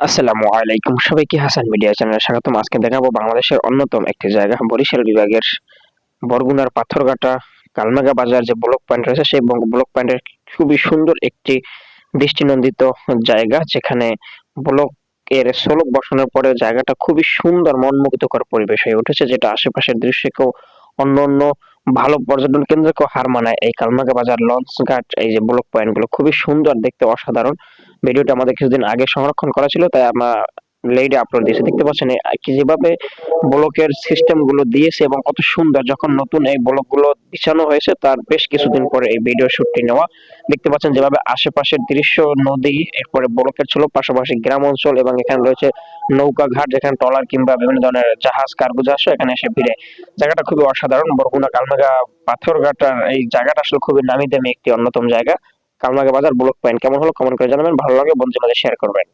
আসসালামু আলাইকুম। সবাইকে হাসান মিডিয়া চ্যানেলে স্বাগতম? আজকে দেখাবো বাংলাদেশের অন্যতম একটি জায়গা, বরিশাল বিভাগের বরগুনার পাথরঘাটা কালমেগা বাজার যে ব্লক পয়েন্ট রয়েছে সেই ব্লক পয়েন্টের খুবই সুন্দর একটি দৃষ্টিনন্দিত জায়গা, যেখানে ব্লক এর সোলক বসানোর পরে জায়গাটা খুবই সুন্দর, মনমুগ্ধকর পরিবেশ হয়ে উঠেছে, যেটা আশেপাশের দৃশ্যকেও অন্য অন্য ভালো পর্যটন কেন্দ্রকেও হার মানায়। এই কালমাগা বাজার লঞ্চ ঘাট এই যে ব্লক পয়েন্টগুলো খুবই সুন্দর, দেখতে অসাধারণ। ভিডিওটা আমাদের কিছুদিন আগে সংরক্ষণ করা ছিল, তাই আমরা লেইডে আপলোড দিয়েছি। দেখতে পাচ্ছেন যেভাবে ব্লকের সিস্টেমগুলো দিয়েছে এবং কত সুন্দর যখন নতুন এই ব্লকগুলো বিছানো হয়েছে, তার বেশ কিছুদিন পরে এই ভিডিও শুটটি নেওয়া। দেখতে পাচ্ছেন যেভাবে আশেপাশের দৃশ্য, নদী, এরপরে ব্লকের ছিল, পাশাপাশি গ্রাম অঞ্চল এবং এখানে রয়েছে নৌকা ঘাট, যেখানে ট্রলার কিংবা বিভিন্ন ধরনের জাহাজ কার্গো জাহাজ এখানে এসে ভিড়ে। জায়গাটা খুবই অসাধারণ, বরগুনা, কালমেগা পাথরঘাটার এই জায়গাটা আসলে খুবই নামি দামি একটি অন্যতম জায়গা। কালমেগা বাজার ব্লক পয়েন্ট কেমন হলো কমেন্ট করে জানাবেন ভালো লাগে বন্ধুদের শেয়ার করবেন।